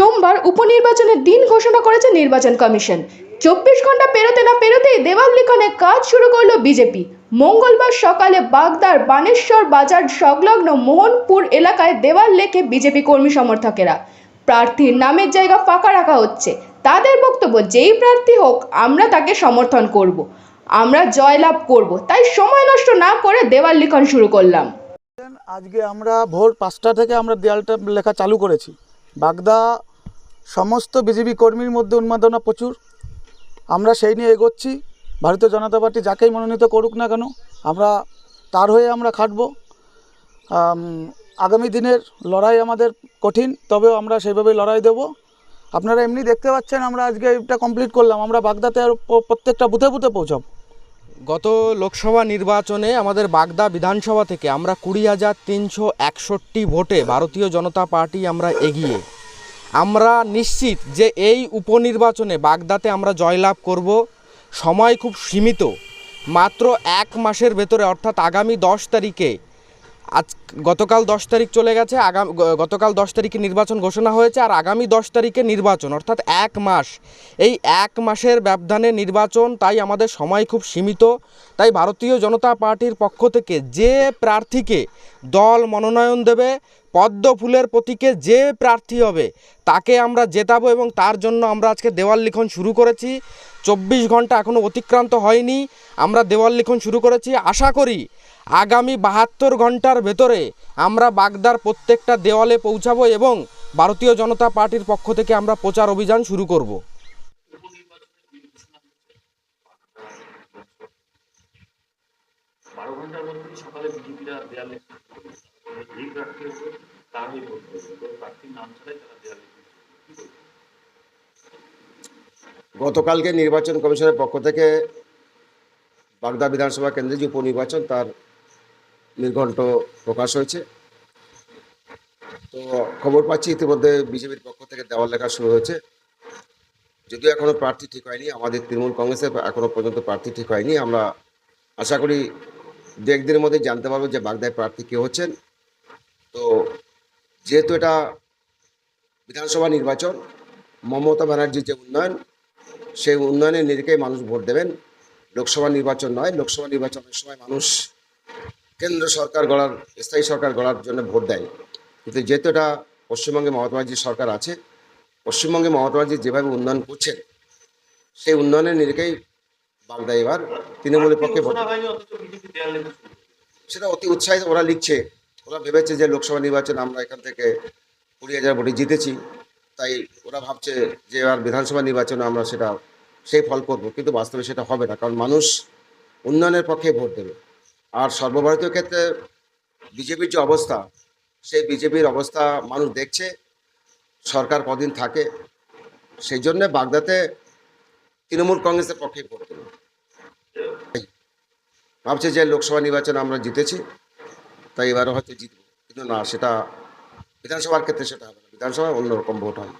সোমবার উপনির্বাচনের দিন ঘোষণা করেছে নির্বাচন কমিশন। চব্বিশ ঘণ্টা পেরোতে না পেরোতেই দেওয়াল লিখনে কাজ শুরু করল বিজেপি। মঙ্গলবার সকালে বাগদার বানেশ্বর বাজার সংলগ্ন মোহনপুর এলাকায় দেওয়াল লেখে বিজেপি কর্মী সমর্থকেরা। প্রার্থীর নামের জায়গা ফাঁকা রাখা হচ্ছে। তাদের বক্তব্য, যেই প্রার্থী হোক, আমরা তাকে সমর্থন করব। আমরা জয়লাভ করব। তাই সময় নষ্ট না করে দেওয়াল লিখন শুরু করলাম। আজকে আমরা ভোর পাঁচটা থেকে আমরা দেয়ালটা লেখা চালু করেছি। বাগদা সমস্ত বিজেপি কর্মীর মধ্যে উন্মাদনা প্রচুর। আমরা সেই নিয়ে এগোচ্ছি। ভারতীয় জনতা পার্টি যাকেই মনোনীত করুক না কেন, আমরা তার হয়ে আমরা খাটব। আগামী দিনের লড়াই আমাদের কঠিন, তবেও আমরা সেইভাবেই লড়াই দেব। আপনারা এমনি দেখতে পাচ্ছেন, আমরা আজকে এটা কমপ্লিট করলাম। আমরা বাগদাতে আর প্রত্যেকটা বুথে বুথে পৌঁছাবো। গত লোকসভা নির্বাচনে আমাদের বাগদা বিধানসভা থেকে আমরা কুড়ি হাজার তিনশো একষট্টি ভোটে ভারতীয় জনতা পার্টি আমরা এগিয়ে। আমরা নিশ্চিত যে এই উপনির্বাচনে বাগদাতে আমরা জয়লাভ করব। সময় খুব সীমিত। মাত্র এক মাসের ভেতরে, অর্থাৎ আগামী দশ তারিখে, আজ গতকাল দশ তারিখ চলে গেছে, আগাম, গতকাল দশ তারিখে নির্বাচন ঘোষণা হয়েছে, আর আগামী দশ তারিখে নির্বাচন, অর্থাৎ এক মাস। এই এক মাসের ব্যবধানে নির্বাচন, তাই আমাদের সময় খুব সীমিত। তাই ভারতীয় জনতা পার্টির পক্ষ থেকে যে প্রার্থীকে দল মনোনয়ন দেবে পদ্ম ফুলের প্রতীকে যে প্রার্থী হবে, তাকে আমরা জেতাবো এবং তার জন্য আমরা আজকে দেওয়াল লিখন শুরু করেছি। চব্বিশ ঘণ্টা এখনও অতিক্রান্ত হয়নি, আমরা দেওয়াল লিখন শুরু করেছি। আশা করি আগামী বাহাত্তর ঘণ্টার ভেতরে আমরা বাগদার প্রত্যেকটা দেওয়ালে পৌঁছাবো এবং ভারতীয় জনতা পার্টির পক্ষ থেকে আমরা প্রচার অভিযান শুরু করব। বারো ঘণ্টার মধ্যেই সকালে বিজেপিরা দেয়ালে যেই প্রার্থী হবে তারাই ভোট করবে কোনো প্রার্থীর নাম ছাড়াই তারা করবে গতকালকে নির্বাচন কমিশনের পক্ষ থেকে বাগদা বিধানসভা কেন্দ্রে যে উপনির্বাচন, তার নির্ঘণ্ট প্রকাশ হয়েছে। তো খবর পাচ্ছি ইতিমধ্যে বিজেপির পক্ষ থেকে দেওয়াল লেখা শুরু হয়েছে। যদিও এখনও প্রার্থী ঠিক হয়নি, আমাদের তৃণমূল কংগ্রেসের এখনও পর্যন্ত প্রার্থী ঠিক হয়নি। আমরা আশা করি দু একদিনের মধ্যে জানতে পারব যে বাগদায় প্রার্থী কে হচ্ছেন। তো যেহেতু এটা বিধানসভা নির্বাচন মমতা ব্যানার্জির যে উন্নয়ন সেই উন্নয়নের নিরিখেই মানুষ ভোট দেবেন। লোকসভা নির্বাচন নয় লোকসভা নির্বাচনের সময় মানুষ কেন্দ্র সরকার গড়ার স্থায়ী সরকার গড়ার জন্য ভোট দেয়। কিন্তু যেহেতু এটা পশ্চিমবঙ্গে মমতা ব্যানার্জির সরকার আছে পশ্চিমবঙ্গে মমতা ব্যানার্জি যেভাবে উন্নয়ন করছেন সেই উন্নয়নের নিরিখেই বাগদা এবার। তৃণমূলের পক্ষে ভোট। সেটা অতি উৎসাহিত ওরা লিখছে। ওরা ভেবেছে যে লোকসভা নির্বাচন আমরা এখান থেকে কুড়ি হাজার ভোটে জিতেছি, তাই ওরা ভাবছে যে আর বিধানসভা নির্বাচনে আমরা সেটা সেই ফল করব, কিন্তু বাস্তবে সেটা হবে না, কারণ মানুষ উন্নয়নের পক্ষে ভোট দেবে। আর সর্বভারতীয় ক্ষেত্রে বিজেপির যে অবস্থা, সেই বিজেপির অবস্থা মানুষ দেখছে, সরকার কদিন থাকে, সেই জন্যে বাগদাতে তৃণমূল কংগ্রেসের পক্ষে ভোট দেবে। ভাবছে যে লোকসভা নির্বাচনে আমরা জিতেছি। তাই এবারও হয়তো জিতবো। কিন্তু না, সেটা বিধানসভার ক্ষেত্রে সেটা হবে না। বিধানসভায় অন্যরকম ভোট হয়